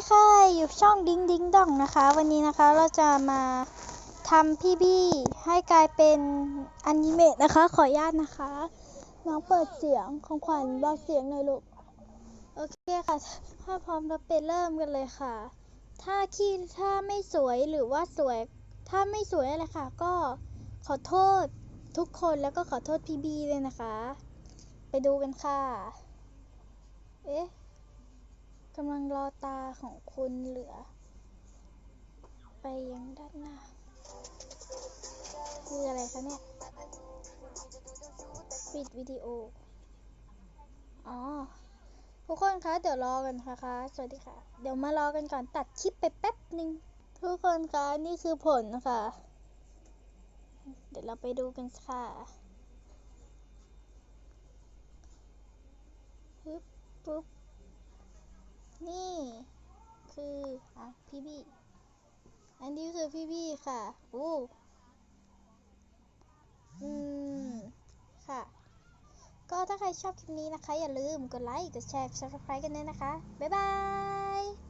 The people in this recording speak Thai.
ีค่ะ อยู่ช่องดิ้งดิ้งดองนะคะ วันนี้นะคะเราจะมาทำพี่บี้ให้กลายเป็นอนิเมะนะคะ ขออนุญาตนะคะ น้องเปิดเสียงของขวัญบอกเสียงหน่อยลูก โอเคค่ะ ถ้าพร้อมแล้วไปเริ่มกันเลยค่ะ ถ้าขี้ถ้าไม่สวยหรือว่าสวย ถ้าไม่สวยอะไรค่ะ ก็ขอโทษทุกคนแล้วก็ขอโทษพี่บี้เลยนะคะ ไปดูกันค่ะำลังรอตาของคุณเหลือ ไปยังด้านหน้า คืออะไรคะเนี่ย ปิดวิดีโอ อ๋อ ทุกคนคะ เดี๋ยวรอกันนะคะ สวัสดีค่ะ เดี๋ยวมารอกันก่อนตัดคลิปไปแป๊บหนึ่งทุกคนคะ นี่คือผลนะคะเดี๋ยวเราไปดูกันค่ะปึ๊บปุ๊บ คืออะพี่บี้อันนี้คือพี่บี้ค่ะอู้อืม ค่ะ ก็ถ้าใครชอบคลิปนี้นะคะ อย่าลืมกดไลค์ กดแชร์กด subscribe กันด้วยนะคะ บ๊ายบาย